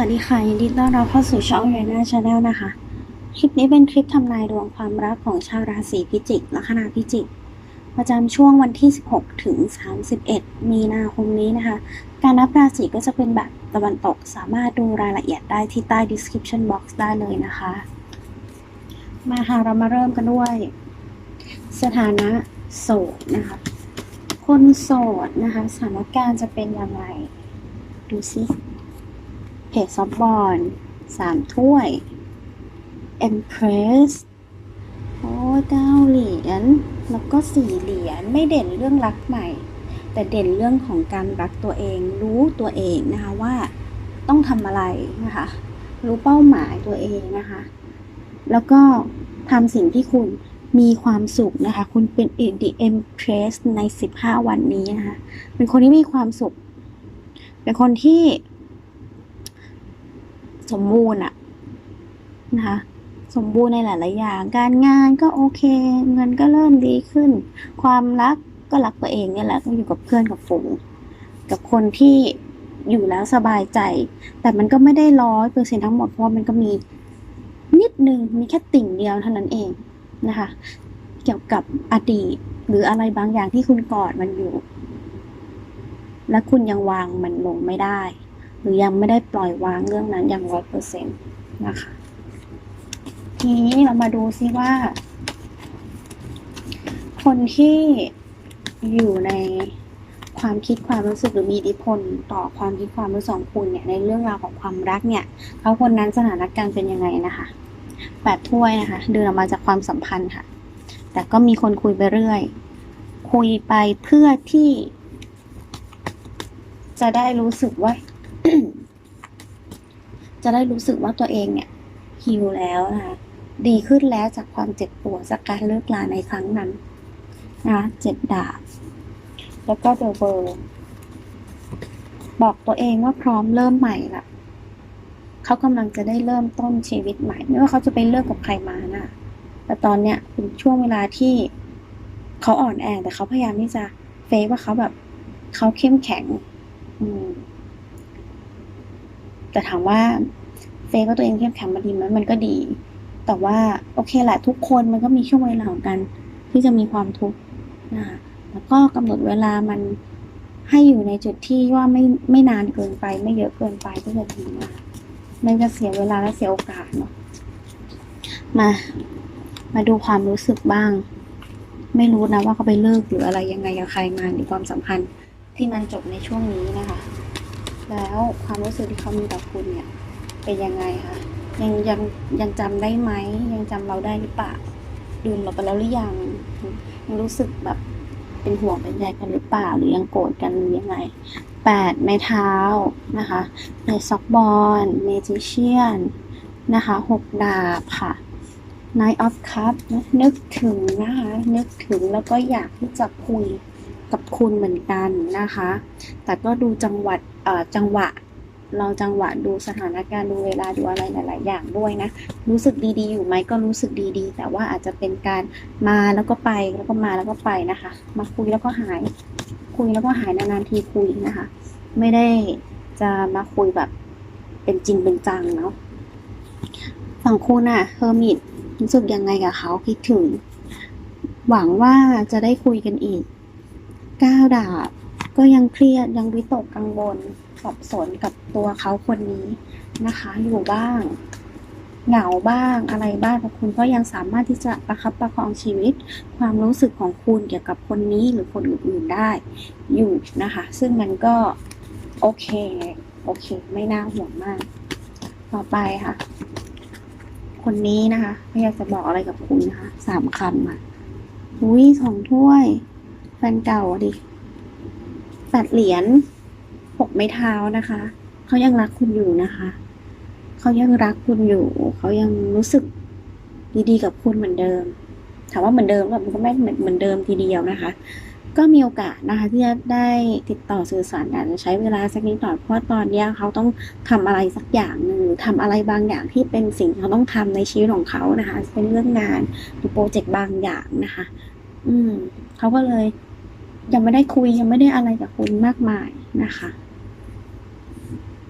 วัสดีค่ะ ยินดีต้อนรับเข้าสู่ช่องเรน่าชาแนลนะคะ คลิปนี้เป็นคลิปทำนายดวงความรักของชาวราศีพิจิกลัคนาพิจิก ประจำช่วงวันที่ 16 ถึง 31 มีนาคมนี้นะคะ การนับราศีก็จะเป็นแบบตะวันตกสามารถดูรายละเอียดได้ที่ใต้ description box ได้เลยนะคะ มาค่ะ เรามาเริ่มกันด้วย สถานะโสดนะคะ คนโสดนะคะ สถานการณ์จะเป็นอย่างไร ดูสิ จซอฟบอลสามถ้วย Empress โอ้เก้าเหรียญ แล้วก็สี่เหรียญ ไม่เด่นเรื่องรักใหม่ แต่เด่นเรื่องของการรักตัวเอง รู้ตัวเองนะคะว่าต้องทำอะไรนะคะ รู้เป้าหมายตัวเองนะคะ แล้วก็ทำสิ่งที่คุณมีความสุขนะคะ คุณเป็น The Empress ใน 15 วันนี้นะคะ เป็นคนที่มีความสุข เป็นคนที่ สมบูรณ์อะนะคะ สมบูรณ์ในหลายๆอย่าง การงานก็โอเค เงินก็เริ่มดีขึ้น ความรักก็รักตัวเองเนี่ยแหละก็อยู่กับเพื่อนกับฝูง กับคนที่อยู่แล้วสบายใจ แต่มันก็ไม่ได้ร้อยเปอร์เซ็นทั้งหมดเพราะมันก็มีนิดนึงมีแค่ติ่งเดียวเท่านั้นเองนะคะ เกี่ยวกับอดีตหรืออะไรบางอย่างที่คุณกอดมันอยู่ และคุณยังวางมันลงไม่ได้ หรือยังไม่ได้ปล่อยวางเรื่องนั้นอย่างร้อยเปอร์เซ็นต์นะคะ ทีนี้เรามาดูซิว่า คนที่อยู่ในความคิดความรู้สึกหรือมีอิทธิพลต่อความคิดความรู้สึกของคุณเนี่ยในเรื่องราวของความรักเนี่ยเขาคนนั้นสถานการณ์เป็นยังไงนะคะแปดถ้วยนะคะเดินออกมาจากความสัมพันธ์ค่ะ แต่ก็มีคนคุยไปเรื่อย คุยไปเพื่อที่ จะได้รู้สึกว่า จะได้รู้สึกว่าตัวเองเนี่ยฮิวแล้วนะคะดีขึ้นแล้วจากความเจ็บปวดจากการเลิกลาในครั้งนั้นนะเจ็ดดาบแล้วก็เดอะเบอร์บอกตัวเองว่าพร้อมเริ่มใหม่ละเขากำลังจะได้เริ่มต้นชีวิตใหม่ ไม่ว่าเขาจะไปเลิกกับใครมานะแต่ตอนเนี้ยเป็นช่วงเวลาที่เขาอ่อนแอแต่เขาพยายามที่จะเฟซว่าเขาแบบเขาเข้มแข็ง อืม แต่ถามว่าเฟซว่าตัวเองเข้มแข็งมันดีไหมมันก็ดี แต่ว่าโอเคแหละทุกคนมันก็มีช่วงเวลาของกัน ที่จะมีความทุกข์นะคะแล้วก็กำหนดเวลามันให้อยู่ในจุดที่ว่าไม่ไม่นานเกินไป ไม่เยอะเกินไปก็จะดีนะมันจะเสียเวลาและเสียโอกาสเนาะมา มาดูความรู้สึกบ้าง ไม่รู้นะว่าเขาไปเลิกหรืออะไรยังไงกับใครมาในความสัมพันธ์ที่มันจบในช่วงนี้นะคะ แล้วความรู้สึกที่เขามีต่อคุณเนี่ย เป็นยังไงคะยังยังยังจำได้ไหม ยังจำเราได้หรือเปล่าลืมเราไปแล้วหรือยังยังรู้สึกแบบเป็นห่วงเป็นใยกันหรือเปล่า หรือยังโกรธกันหรือยังไงแปดไม้เท้านะคะเนซ็อกบอลเมจิเชียนนะคะหกดาบค่ะ Nine of cup นึกถึงนะคะ นึกถึงแล้วก็อยากที่จะคุยกับคุณเหมือนกันนะคะ แต่ก็ดูจังหวัด จังหวะ เราจังหวะดูสถานการณ์ดูเวลาดูอะไรหลาย ๆ อย่างด้วยนะ รู้สึกดีๆ อยู่ไหมก็รู้สึกดีๆ แต่ว่าอาจจะเป็นการมาแล้วก็ไปแล้วก็มาแล้วก็ไปนะคะ มาคุยแล้วก็หาย คุยแล้วก็หายนานๆทีคุยนะคะ ไม่ได้จะมาคุยแบบเป็นจริงเป็นจังเนาะฝั่งคุณอะเฮอร์มิตรู้สึกยังไงกับเขาคิดถึง หวังว่าจะได้คุยกันอีกก้าวดาบ ก็ยังเครียดยังวิตกกังวลสับสนกับตัวเขาคนนี้นะคะ อยู่บ้าง เหงาบ้างอะไรบ้างแต่คุณก็ยังสามารถที่จะประคับประคองชีวิต ความรู้สึกของคุณเกี่ยวกับคนนี้หรือคนอื่นๆได้อยู่นะคะ ซึ่งมันก็โอเคโอเค ไม่น่าห่วงมาก ต่อไปค่ะ คนนี้นะคะไม่อยากจะบอกอะไรกับคุณนะคะสามคำอะอุ้ยสองถ้วยแฟนเก่าดิ แปดเหรียญหกไม้เท้านะคะ เขายังรักคุณอยู่นะคะ เขายังรักคุณอยู่ เขายังรู้สึกดีๆกับคุณเหมือนเดิม ถามว่าเหมือนเดิมแบบมันก็ไม่เหมือนเหมือนเดิมทีเดียวนะคะ ก็มีโอกาสนะคะที่จะได้ติดต่อสื่อสารกันจะใช้เวลาสักนิดหน่อยเพราะตอนเนี้ยเขาต้องทำอะไรสักอย่างหนึ่งหรือทำอะไรบางอย่างที่เป็นสิ่งเขาต้องทำในชีวิตของเขานะคะ เป็นเรื่องงานหรือโปรเจกต์บางอย่างนะคะ อืมเขาก็เลย ยังไม่ได้คุยยังไม่ได้อะไรกับคุณมากมายนะคะ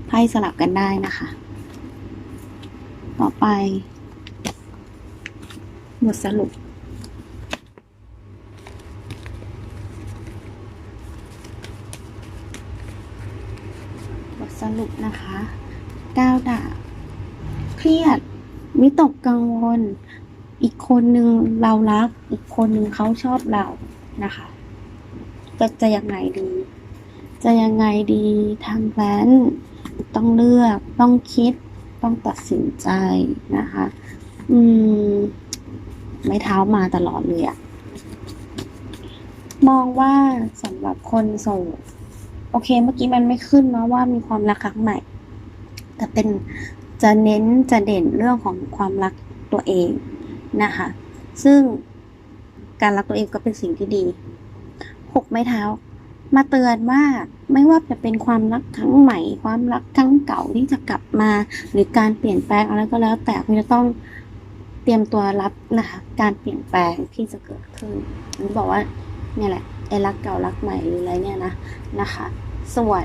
ไพ่สลับกันได้นะคะ ต่อไปบทสรุป บทสรุปนะคะก้าวดาบเครียดวิตกกังวล อีกคนนึงเรารัก อีกคนนึงเขาชอบเรานะคะ จะจะยังไงดี จะยังไงดีทางแพลนต้องเลือกต้องคิดต้องตัดสินใจนะคะ อืม ไม่เท้ามาตลอดเลยอะมองว่าสำหรับคนโสดโอเค เมื่อกี้มันไม่ขึ้นเนาะว่ามีความรักครั้งใหม่ แต่เป็นจะเน้นจะเด่นเรื่องของความรักตัวเองนะคะ ซึ่งการรักตัวเองก็เป็นสิ่งที่ดี หกไม้เท้า มาเตือนว่าไม่ว่าจะเป็นความรักครั้งใหม่ ความรักครั้งเก่าที่จะกลับมา หรือการเปลี่ยนแปลงอะไรก็แล้ว แต่คุณจะต้องเตรียมตัวรับนะคะการเปลี่ยนแปลงที่จะเกิดขึ้นอันบอกว่าเนี่ยแหละไอ้รักเก่ารักใหม่หรืออะไรเนี่ยนะนะคะ ส่วน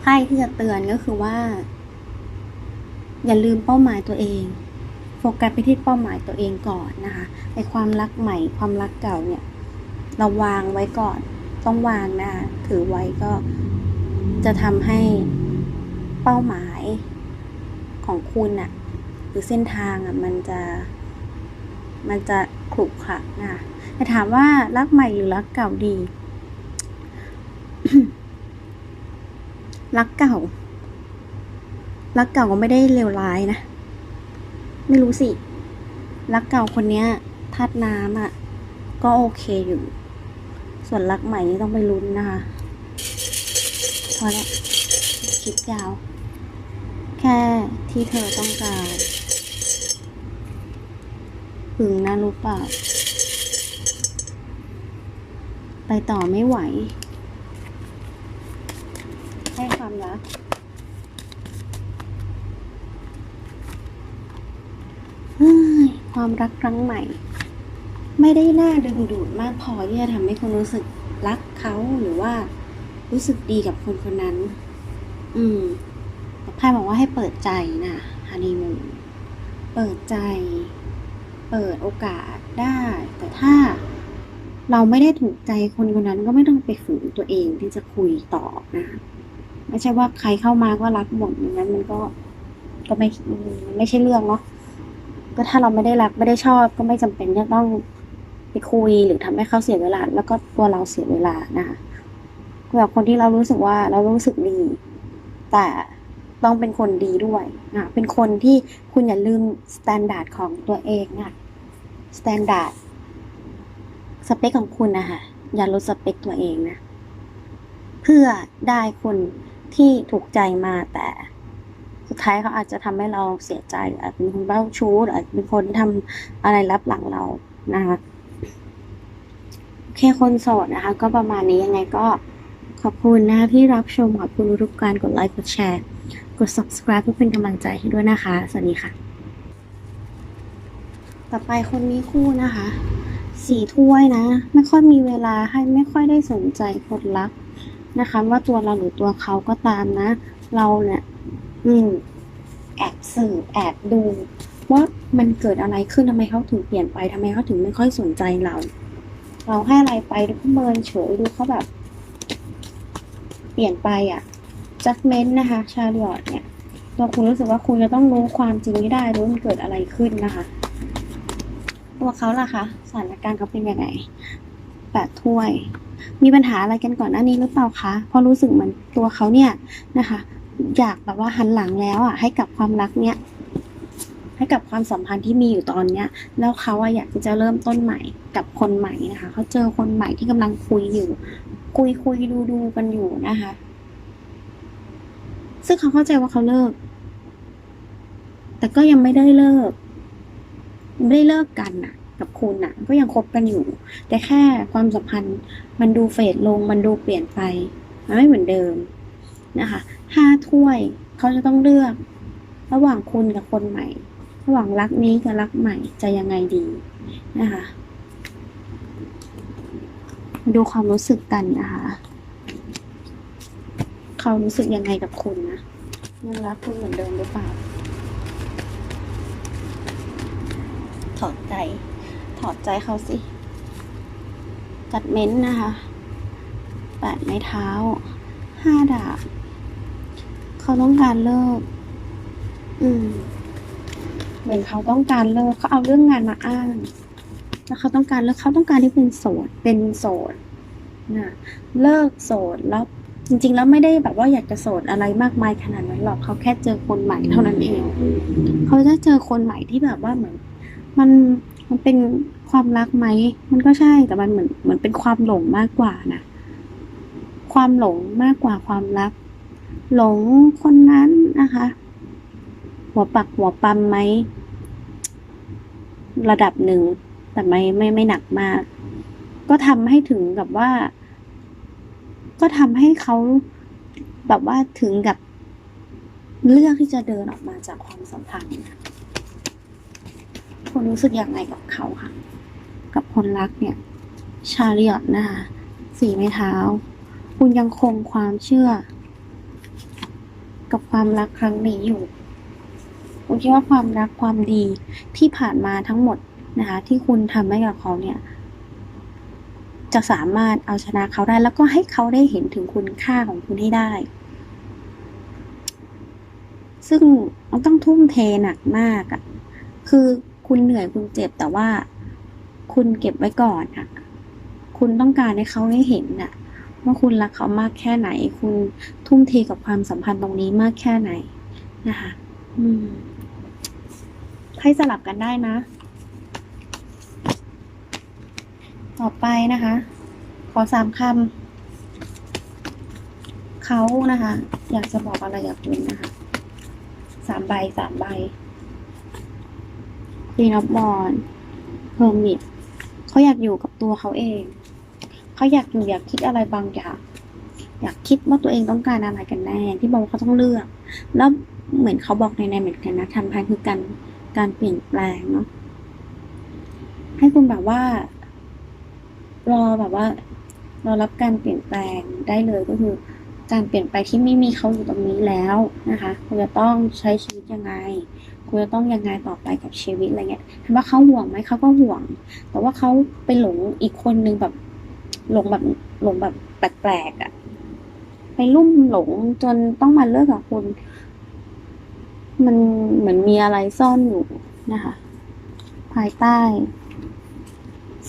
ไพ่ที่จะเตือนก็คือว่า อย่าลืมเป้าหมายตัวเองโฟกัสไปที่เป้าหมายตัวเองก่อนนะคะไอความรักใหม่ ความรักเก่าเนี่ย เราวางไว้ก่อน ต้องวางนะคะถือไว้ก็จะทำให้เป้าหมายของคุณอะหรือเส้นทางอะมันจะมันจะขรุขระนะแต่ถามว่ารักใหม่หรือรักเก่าดี รักเก่า รักเก่าก็ไม่ได้เลวร้ายนะ ไม่รู้สิ รักเก่าคนเนี้ยธาตุน้ำอะก็โอเคอยู่ ส่วนรักใหม่นี่ต้องไปลุ้นนะคะ พอแล้วคลิปยาว แค่ที่เธอต้องการหึงนะรู้เปล่า ไปต่อไม่ไหว ให้ความรักความรักครั้งใหม่ ไม่ได้น่าดึงดูดมากพอที่จะทำให้คุณรู้สึกรักเขาหรือว่ารู้สึกดีกับคนคนนั้น อืมแต่ไพ่บอกว่าให้เปิดใจนะฮันนีมูนเปิดใจ เปิดโอกาสได้ แต่ถ้าเราไม่ได้ถูกใจคนคนนั้นก็ไม่ต้องไปฝืนตัวเองที่จะคุยต่อนะ ไม่ใช่ว่าใครเข้ามาก็รักหมดอย่างนั้นมันก็ก็ไม่ไม่ใช่เรื่องเนาะก็ถ้าเราไม่ได้รักไม่ได้ชอบก็ไม่จำเป็นจะต้อง ไปคุยหรือทำให้เขาเสียเวลา แล้วก็ตัวเราเสียเวลานะคะแบบคนที่เรารู้สึกว่าเรารู้สึกดี แต่ต้องเป็นคนดีด้วยนะเป็นคนที่คุณอย่าลืมสแตนดาร์ดของตัวเองนะสแตนดาร์ดสเปคของคุณนะคะอย่าลดสเปคตัวเองนะ เพื่อได้คนที่ถูกใจมาแต่ สุดท้ายเขาอาจจะทำให้เราเสียใจอาจเป็นคนเบ้าชู้หรืออาจเป็นคนที่ทำอะไรรับหลังเรานะคะ เคคนโสดนะคะ ก็ประมาณนี้ยังไงก็ขอบคุณนะคะที่รับชมขอบคุณทุกการกดไลค์กดแชร์กด subscribe เพื่อเป็นกำลังใจให้ด้วยนะคะ สวัสดีค่ะ ต่อไปคนมีคู่นะคะสี่ถ้วยนะ ไม่ค่อยมีเวลาให้ไม่ค่อยได้สนใจคนรักนะคะ ว่าตัวเราหรือตัวเขาก็ตามนะ เราเนี่ย อืม แอบสืบแอบดู ว่ามันเกิดอะไรขึ้นทำไมเขาถึงเปลี่ยนไปทำไมเขาถึงไม่ค่อยสนใจเรา เราให้อะไรไปดูเขาเมินเฉยดูเขาแบบ เปลี่ยนไปอะ judgment นะคะ ชาลอตเนี่ยตัวคุณรู้สึกว่าคุณจะต้องรู้ความจริงให้ได้รู้มันเกิดอะไรขึ้นนะคะ ตัวเขาล่ะคะสถานการณ์เขาเป็นยังไงแปดถ้วย มีปัญหาอะไรกันก่อนหน้านี้หรือเปล่าคะเพราะรู้สึกเหมือนตัวเขาเนี่ยนะคะ อยากแบบว่าหันหลังแล้วอะ ให้กับความรักเนี่ย ให้กับความสัมพันธ์ที่มีอยู่ตอนเนี้ย แล้วเขาอะอยากจะเริ่มต้นใหม่ กับคนใหม่นะคะ เขาเจอคนใหม่ที่กำลังคุยอยู่ คุยคุยดูดูกันอยู่นะคะ ซึ่งเขาเข้าใจว่าเขาเลิก แต่ก็ยังไม่ได้เลิก ไม่ได้เลิกกันน่ะ กับคุณน่ะ ก็ยังคบกันอยู่ แต่แค่ความสัมพันธ์มันดูเฟดลง มันดูเปลี่ยนไป มันไม่เหมือนเดิมนะคะห้าถ้วยเขาจะต้องเลือก ระหว่างคุณกับคนใหม่ ระหว่างรักนี้กับรักใหม่จะยังไงดีนะคะ ดูความรู้สึกกันนะคะเขารู้สึกยังไงกับคุณนะยังรักคุณเหมือนเดิมหรือเปล่า ถอดใจ ถอดใจเขาสิ จัดเม้นต์นะคะแปดไม้เท้า ห้าดาบ เขาต้องการเลิก อืม เหมือนเขาต้องการเลิกเขาเอาเรื่องงานมาอ้าง แล้วเขาต้องการเลิกเขาต้องการที่เป็นโสด เป็นโสดนะเลิกโสดแล้วจริง ๆ แล้วไม่ได้แบบว่าอยากจะโสดอะไรมากมายขนาดนั้นหรอกเขาแค่เจอคนใหม่เท่านั้นเอง เขาจะเจอคนใหม่ที่แบบว่าเหมือน มันมันเป็นความรักไหมมันก็ใช่แต่มันเหมือนเหมือนเป็นความหลงมากกว่านะความหลงมากกว่าความรัก หลงคนนั้นนะคะ หัวปักหัวปั๊มไหมระดับหนึ่ง แต่ไม่ไม่ไม่หนักมาก ก็ทำให้ถึงกับว่า ก็ทำให้เขาแบบว่าถึงกับเลือกที่จะเดินออกมาจากความสัมพันธ์คุณรู้สึกยังไงกับเขาค่ะ กับคนรักเนี่ย ชาเลียตนะคะสีไม้เท้า คุณยังคงความเชื่อ กับความรักครั้งนี้อยู่ คุณคิดว่าความรักความดีที่ผ่านมาทั้งหมด นะคะ ที่คุณทำให้กับเขาเนี่ย จะสามารถเอาชนะเขาได้ แล้วก็ให้เขาได้เห็นถึงคุณค่าของคุณให้ได้ ซึ่งมันต้องทุ่มเทหนักมากอะ่ะคือคุณเหนื่อยคุณเจ็บแต่ว่า คุณเก็บไว้ก่อนอะ่ะคุณต้องการให้เขาได้เห็นน่ะว่าคุณรักเขามากแค่ไหน คุณทุ่มเทกับความสัมพันธ์ตรงนี้มากแค่ไหนนะคะ อืมให้สลับกันได้นะ ต่อไปนะคะ ขอสามคำเขานะคะ อยากจะบอกอะไรกับคุณนะคะสามใบสามใบ Queen of w a n d Hermit เขาอยากอยู่กับตัวเขาเอง เขาอยากอยู่อยากคิดอะไรบางอย่างอยากคิดว่าตัวเองต้องการอะไรกันแน่ที่บอกว่าเขาต้องเลือก แล้วเหมือนเขาบอกในในเหมือนกันนะทำพันคือการการเปลี่ยนแปลงเนาะให้คุณแบบว่า รอแบบว่ารอรับการเปลี่ยนแปลงได้เลยก็คือ การเปลี่ยนไปลงที่ไม่มีเขาอยู่ตรงนี้แล้วนะคะคุณจะต้องใช้ชีวิตยังไงคุณจะต้องยังไงต่อไปกับชีวิตอะไรเงี้ยถามว่าเขาห่วงไหมเขาก็ห่วง แต่ว่าเขาไปหลงอีกคนนึงแบบหลงแบบหลงแบบแปลกๆอะ่ะ ไปลุ่มหลงจนต้องมาเลิกกับคุณ มันเหมือนมีอะไรซ่อนอยู่นะคะ ภายใต้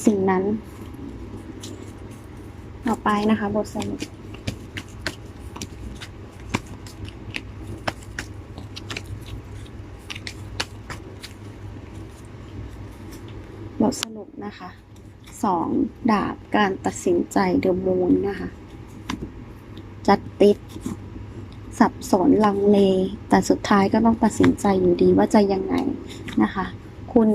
สิ่งนั้น ต่อไปนะคะ บทสรุปบทสรุปนะคะสองดาบการตัดสินใจเดอะมูนนะคะ จัดติด สับสนลังเล แต่สุดท้ายก็ต้องตัดสินใจอยู่ดีว่าจะยังไงนะคะ คุณ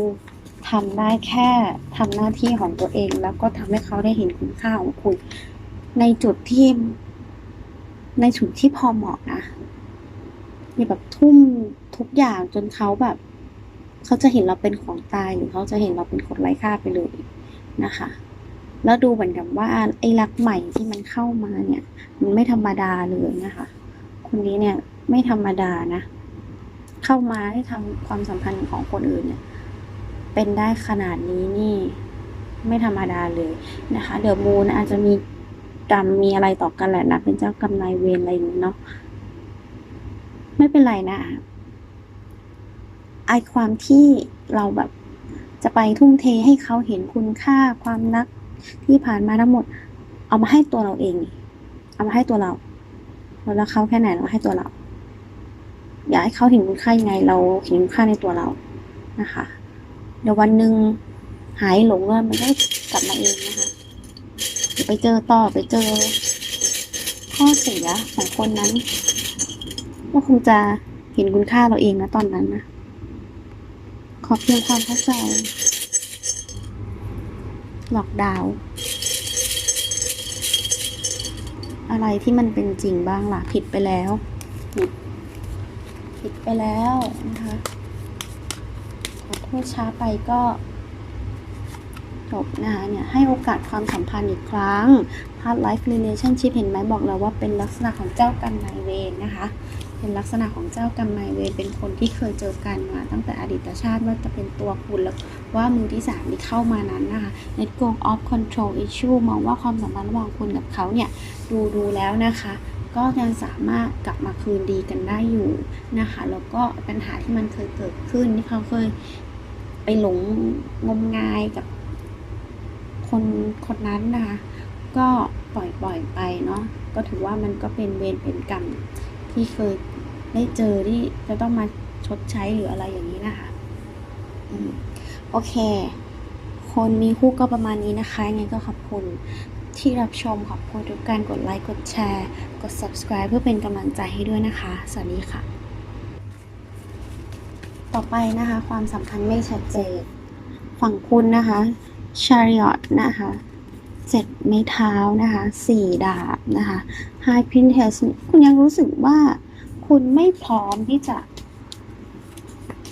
ทำได้แค่ทำหน้าที่ของตัวเอง แล้วก็ทำให้เขาได้เห็นคุณค่าของคุณ ในจุดที่ ในจุดที่พอเหมาะนะอย่าแบบทุ่มทุกอย่างจนเขาแบบ เขาจะเห็นเราเป็นของตายหรือเขาจะเห็นเราเป็นคนไร้ค่าไปเลยนะคะ แล้วดูเหมือนกับว่าไอ้รักใหม่ที่มันเข้ามาเนี่ย มันไม่ธรรมดาเลยนะคะ คนนี้เนี่ยไม่ธรรมดานะ เข้ามาให้ทำความสัมพันธ์ของคนอื่นเนี่ย เป็นได้ขนาดนี้นี่ไม่ธรรมดาเลยนะคะ เดอะมูนอาจจะมีกรรมมีอะไรต่อกันแหละนะ เป็นเจ้ากรรมนายเวรอะไรอย่างนี้เนาะไม่เป็นไรนะไอความที่เราแบบจะไปทุ่มเทให้เขาเห็นคุณค่าความรักที่ผ่านมาทั้งหมด เอามาให้ตัวเราเอง เอามาให้ตัวเราเรารักเขาแค่ไหนเราให้ตัวเรา อยากให้เขาเห็นคุณค่ายังไง เราเห็นคุณค่าในตัวเรานะคะ เดี๋ยววันหนึ่งหายหลงแล้วมันก็กลับมาเองนะคะไปเจอต่อไปเจอ ข้อเสียของคนนั้นก็คงจะเห็นคุณค่าเราเองนะตอนนั้นนะขอเพียงความเข้าใจหลอกดาว อะไรที่มันเป็นจริงบ้างล่ะผิดไปแล้ว ผิดไปแล้วนะคะ ขอโทษช้าไปก็จบนะคะเนี่ยให้โอกาสความสัมพันธ์อีกครั้ง past life relationship เห็นไหมบอกแล้วว่าเป็นลักษณะของเจ้ากรรมนายเวรนะคะ เป็นลักษณะของเจ้ากรรมนายเวรเป็นคนที่เคยเจอกันมาตั้งแต่อดีตชาติว่าจะเป็นตัวคุณแล้วว่ามือที่สามที่เข้ามานั้นนะคะ let go of control issue มองว่าความสัมพันธ์ระหว่างคุณกับเขาเนี่ยดูดูแล้วนะคะก็ยังสามารถกลับมาคืนดีกันได้อยู่นะคะ แล้วก็ปัญหาที่มันเคยเกิดขึ้นที่เขาเคย ไปหลงงมงายกับคนคนนั้นนะคะ ก็ปล่อยปล่อยไปเนาะก็ถือว่ามันก็เป็นเวรเป็นกรรมที่เคยได้เจอที่จะต้องมาชดใช้หรืออะไรอย่างนี้นะคะอืมโอเค คนมีคู่ก็ประมาณนี้นะคะยังไงก็ขอบคุณที่รับชมขอบคุณทุกการกดไลค์กดแชร์ กด subscribe เพื่อเป็นกำลังใจให้ด้วยนะคะ สวัสดีค่ะ ต่อไปนะคะ ความสัมพันธ์ไม่ชัดเจน ฝั่งคุณนะคะ chariot นะคะเจ็ดไม้เท้านะคะสี่ดาบนะคะ high princess คุณยังรู้สึกว่าคุณไม่พร้อมที่จะ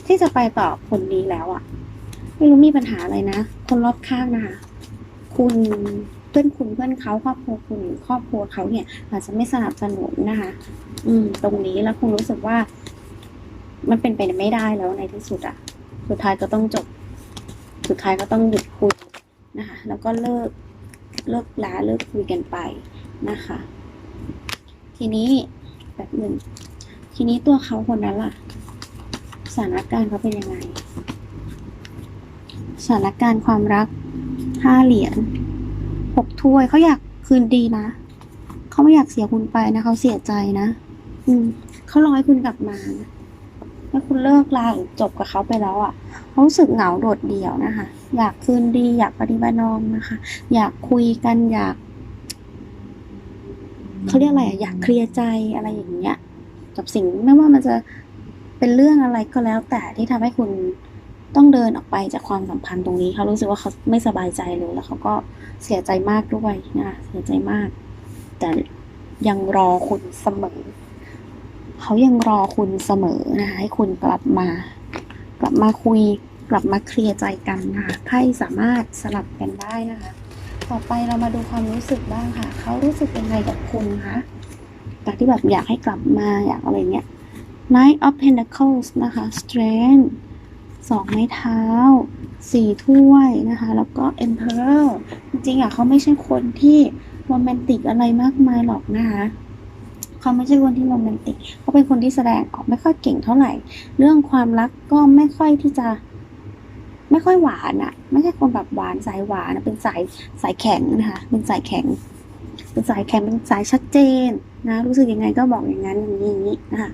ที่จะไปต่อคนนี้แล้วอะไม่รู้มีปัญหาอะไรนะ คนรอบข้างนะคะ คุณเพื่อนคุณเพื่อนเขาครอบครัวคุณครอบครัวเขาเนี่ย อาจจะไม่สนับสนุนนะคะ อืม ตรงนี้แล้วคุณรู้สึกว่า มันเป็นไปไม่ได้แล้วในที่สุดอะสุดท้ายก็ต้องจบ สุดท้ายก็ต้องหยุดคุยนะคะ แล้วก็เลิกเลิกลาเลิกคุยกันไปนะคะ ทีนี้แบบหนึ่งทีนี้ตัวเขาคนนั้นล่ะสถานการณ์เขาเป็นยังไงสถานการณ์ความรักห้าเหรียญหกถ้วยเขาอยากคืนดีนะเขาไม่อยากเสียคุณไปนะเขาเสียใจนะ อืมเขารอให้คุณกลับมานะ ถ้าคุณเลิกลาหรือจบกับเขาไปแล้วอะเขารู้สึกเหงาโดดเดี่ยวนะคะ อยากคืนดี อยากปฏิบัตินอมนะคะ อยากคุยกันอยากเขาเรียกอะไรอะอยากเคลียร์ใจอะไรอย่างเงี้ยกับสิ่งไม่ว่ามันจะเป็นเรื่องอะไรก็แล้ว แต่ที่ทำให้คุณต้องเดินออกไปจากความสัมพันธ์ตรงนี้เขารู้สึกว่าเขาไม่สบายใจเลยแล้วเขาก็เสียใจมากด้วยนะเสียใจมาก แต่ยังรอคุณเสมอ เขายังรอคุณเสมอนะคะให้คุณกลับมา กลับมาคุย กลับมาเคลียร์ใจกันนะคะไพ่สามารถสลับกันได้นะคะ ต่อไปเรามาดูความรู้สึกบ้างค่ะ เขารู้สึกยังไงกับคุณคะจากที่แบบอยากให้กลับมาอยากอะไรเงี้ย Knight of Pentacles นะคะ Strength สองไม้เท้าสี่ถ้วยนะคะ แล้วก็ Emperor จริงๆอะเขาไม่ใช่คนที่โรแมนติกอะไรมากมายหรอกนะคะ เขาไม่ใช่คนที่โรแมนติกเขาเป็นคนที่แสดงออกไม่ค่อยเก่งเท่าไหร่ เรื่องความรักก็ไม่ค่อยที่จะ ไม่ค่อยหวานอะไม่ใช่คนแบบหวานสายหวานอะเป็นสายสายแข็งนะคะเป็นสายแข็ง เป็นสายแข็งเป็นสายชัดเจนนะรู้สึกยังไงก็บอกอย่างนั้นอย่างนี้อย่างนี้นะคะ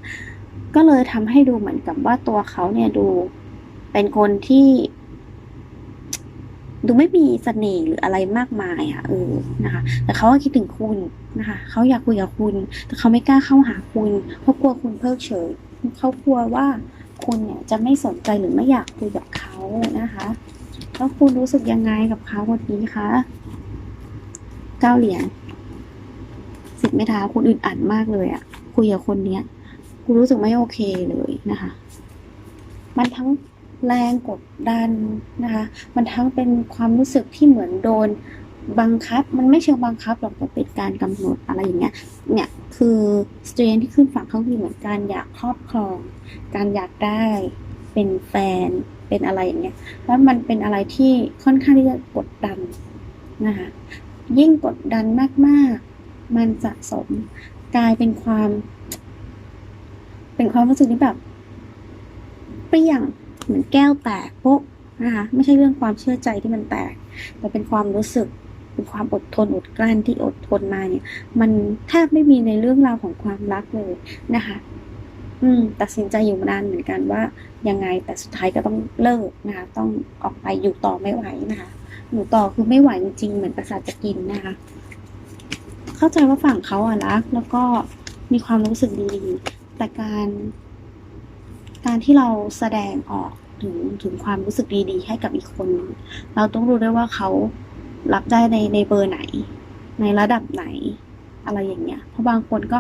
ก็เลยทำให้ดูเหมือนกับว่าตัวเขาเนี่ยดูเป็นคนที่ ดูไม่มีเสน่ห์หรืออะไรมากมายอะเออนะคะ แต่เขาก็คิดถึงคุณนะคะเขาอยากคุยกับคุณ แต่เขาไม่กล้าเข้าหาคุณเพราะกลัวคุณเพิกเฉยเขากลัวว่าคุณเนี่ยจะไม่สนใจหรือไม่อยากคุยกับเขานะคะแล้วคุณรู้สึกยังไงกับเขาวันนี้คะเก้าเหรียญสิบไม่ท้าคุณอึดอัดมากเลยอะคุยกับคนเนี้ยคุณรู้สึกไม่โอเคเลยนะคะ มันทั้ง แรงกดดันนะคะมันทั้งเป็นความรู้สึกที่เหมือนโดนบังคับ มันไม่เชิงบังคับหรอกแต่เป็นการกำหนดอะไรอย่างเงี้ยเนี่ยคือสเตรนที่ขึ้นฝั่งเขาคือเหมือนการอยากครอบครอง การอยากได้เป็นแฟนเป็นอะไรอย่างเงี้ยแล้วมันเป็นอะไรที่ค่อนข้างที่จะกดดันนะคะยิ่งกดดันมากๆ มันสะสมกลายเป็นความ เป็นความรู้สึกที่แบบเปรี้ยง เหมือนแก้วแตกโป๊ะนะคะไม่ใช่เรื่องความเชื่อใจที่มันแตก แต่เป็นความรู้สึกเป็นความอดทนอดกลั้นที่อดทนมาเนี่ย มันแทบไม่มีในเรื่องราวของความรักเลยนะคะ อืม ตัดสินใจอยู่นานเหมือนกันว่ายังไงแต่สุดท้ายก็ต้องเลิกนะคะ ต้องออกไปอยู่ต่อไม่ไหวนะคะอยู่ต่อคือไม่ไหวจริงๆเหมือนประสาทจะกินนะคะ เข้าใจว่าฝั่งเขาอะรักแล้วก็มีความรู้สึกดีๆแต่การ การที่เราแสดงออกถึงถึงความรู้สึกดีๆ ให้กับอีกคน เราต้องรู้ด้วยว่าเขารับได้ในในเบอร์ไหน ในระดับไหน อะไรอย่างเงี้ย เพราะบางคนก็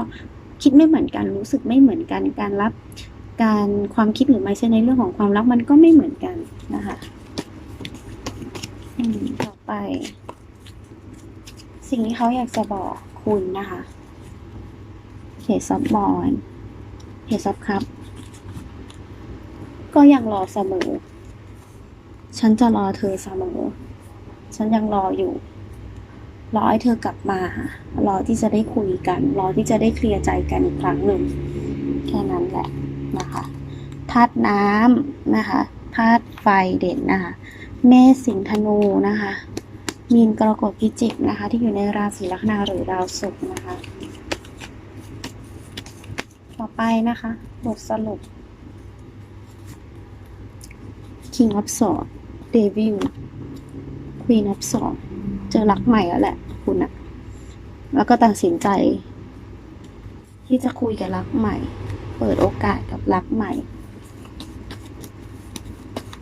คิดไม่เหมือนกันรู้สึกไม่เหมือนกันการรับการความคิดหรือไม่ใช่ในเรื่องของความรักมันก็ไม่เหมือนกันนะคะอืมต่อไปไป สิ่งที่เขาอยากจะบอกคุณนะคะเขตซับบอลเขตซับครับ ก็ยังรอเสมอ ฉันจะรอเธอเสมอ ฉันยังรออยู่ รอให้เธอกลับมา รอที่จะได้คุยกัน รอที่จะได้เคลียร์ใจกันอีกครั้งหนึ่ง แค่นั้นแหละนะคะธาตุน้ำนะคะธาตุไฟเด่นนะคะเมษสิงธนูนะคะ มีนกรกฎพิจิกนะคะ ที่อยู่ในราศีลัคนาหรือดาวศุกร์นะคะ ต่อไปนะคะ บทสรุป King of Swords Devil Queen of Sword เจอรักใหม่แล้วแหละ คุณอะแล้วก็ตัดสินใจ ที่จะคุยกับรักใหม่ เปิดโอกาสกับรักใหม่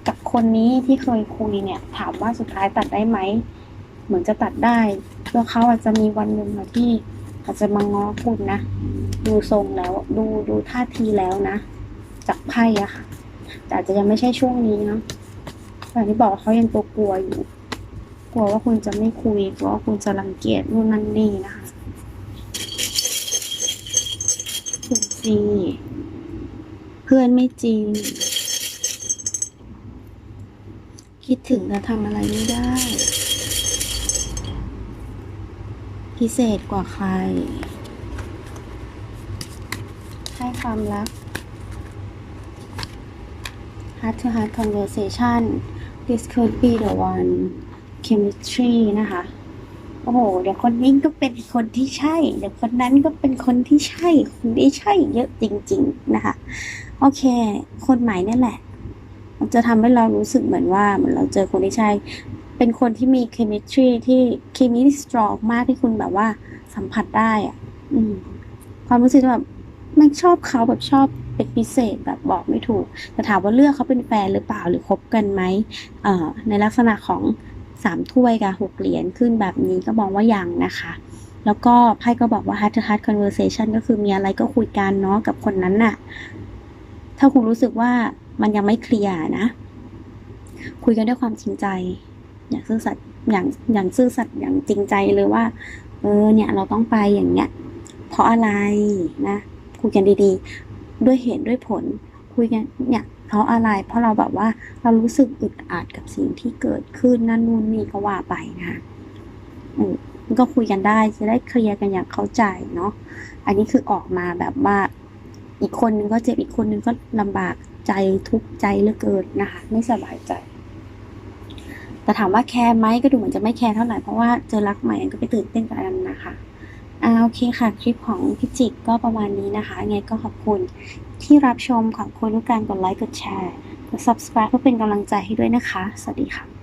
กับคนนี้ที่เคยคุยเนี่ย ถามว่าสุดท้ายตัดได้ไหม เหมือนจะตัดได้แล้วเขาอาจจะมีวันหนึ่งอะที่อาจจะมาง้อคุณนะ ดูทรงแล้ว ดูดูท่าทีแล้วนะ จากไพ่อะค่ะ แต่อาจจะยังไม่ใช่ช่วงนี้เนาะอย่างที่บอกเขายังตัวกลัวอยู่ กลัวว่าคุณจะไม่คุยกลัวว่าคุณจะรังเกียจนู่นนั่นนี่นะคะถึงซีเพื่อนไม่จริง คิดถึงแต่ทำอะไรไม่ได้ พิเศษกว่าใคร ให้ความรัก heart to heart conversation this could be the one chemistry นะคะ โอ้โห เดี๋ยวคนนี้ก็เป็นคนที่ใช่ เดี๋ยวคนนั้นก็เป็นคนที่ใช่ คนที่ใช่เยอะจริง ๆ นะคะ โอเค คนใหม่นี่ยแหละ มันจะทำให้เรารู้สึกเหมือนว่าเหมือนเราเจอคนที่ใช่ เป็นคนที่มี chemistry ที่เคมีที่ strong มากที่คุณแบบว่าสัมผัสได้อะอืความรู้สึกแบบมันชอบเขาแบบชอบ เป็นพิเศษแบบบอกไม่ถูกแต่ถามว่าเลือกเขาเป็นแฟนหรือเปล่าหรือคบกันไหมเอ่อในลักษณะของสามถ้วยกับหกเหรียญขึ้นแบบนี้ก็มองว่ายังนะคะแล้วก็ไพ่ก็บอกว่า heart to heart conversation ก็คือมีอะไรก็คุยกันเนาะกับคนนั้นน่ะ ถ้าคุณรู้สึกว่ามันยังไม่เคลียร์นะ คุยกันด้วยความจริงใจ อย่างซื่อสัตย์อย่างอย่างซื่อสัตย์อย่างจริงใจเลยว่า เออเนี่ยเราต้องไปอย่างเงี้ย เพราะอะไรนะ คุยกันดีๆ ด้วยเหตุด้วยผล คุยกันเนี่ยเพราะอะไร เพราะเราแบบว่าเรารู้สึกอึดอัดกับสิ่งที่เกิดขึ้นนั่นนู่นนี่ก็ว่าไปนะออมันก็คุยกันได้จะได้เคลียร์กันอย่างเข้าใจเนาะอันนี้คือออกมาแบบว่าอีกคนนึงก็เจ็บอีกคนนึงก็ลำบากใจทุกข์ใจเหลือเกินนะคะไม่สบายใจ แต่ถามว่าแคร์ไหมก็ดูเหมือนจะไม่แคร์เท่าไหร่เพราะว่าเจอรักใหม่ก็ไปตื่นเต้นกับอันนะคะ อ่าโอเคค่ะ คลิปของพิจิกก็ประมาณนี้นะคะ ไงก็ขอบคุณที่รับชมขอบคุณทุกการกดไลค์กดแชร์กด subscribe เพื่อเป็นกำลังใจให้ด้วยนะคะ สวัสดีค่ะ